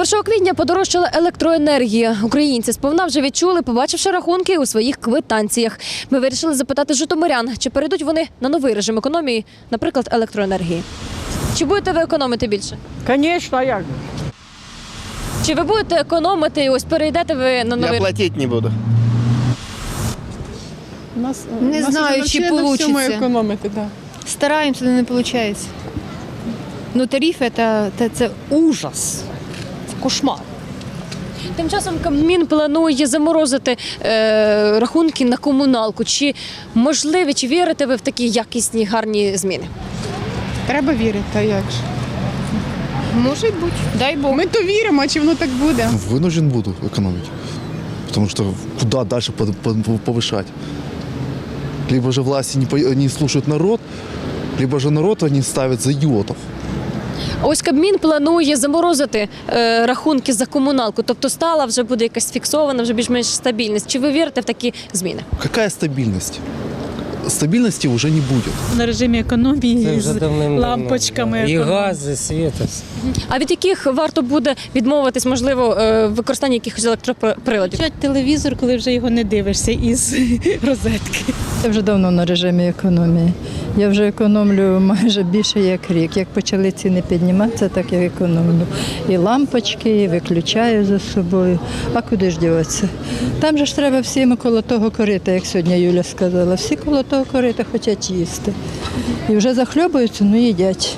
1 квітня подорожчала електроенергія. Українці сповна вже відчули, побачивши рахунки у своїх квитанціях. Ми вирішили запитати житомирян, чи перейдуть вони на новий режим економії, наприклад, електроенергії. Чи будете ви економити більше? Звісно, а як? Чи ви будете економити і ось перейдете ви на Я новий платить не буду. Нас, Не нас знаю, вже чи навчили на всьому получиться. економити, да. Стараємося, але не виходить. Ну, тарифи це, це, це ужас Це кошмар. Тим часом Кабмін планує заморозити е, рахунки на комуналку. Чи можливі, чи вірите ви в такі якісні гарні зміни? Треба вірити, а як же? Може бути. Дай Бог. Ми то віримо, а чи воно так буде? Вынужден буду экономить. Потому что куда дальше под- под- повышать? Либо же власти не, по- не слушают народ, либо же народ они ставят за идиотов. А Ось Кабмін планує заморозити е, рахунки за комуналку, тобто стала вже буде якась фіксована, вже більш-менш стабільність. Чи ви вірите в такі зміни? Какая стабильность? Стабильности уже не будет. на режимі економії з лампочками. І економії. газ, світ. А від яких варто буде відмовитись, можливо, е, використання якихось електроприладів? Включать телевізор, коли вже його не дивишся із розетки. Я вже давно на режимі економії. Я вже економлю майже більше як рік. Як почали ціни підніматися, так я економлю. І лампочки, і виключаю за собою. А куди ж діватися? Там же ж треба всім коло того корита, як сьогодні Юля сказала. Всі коло того корита хочуть їсти. І вже захльобуються, ну їдять.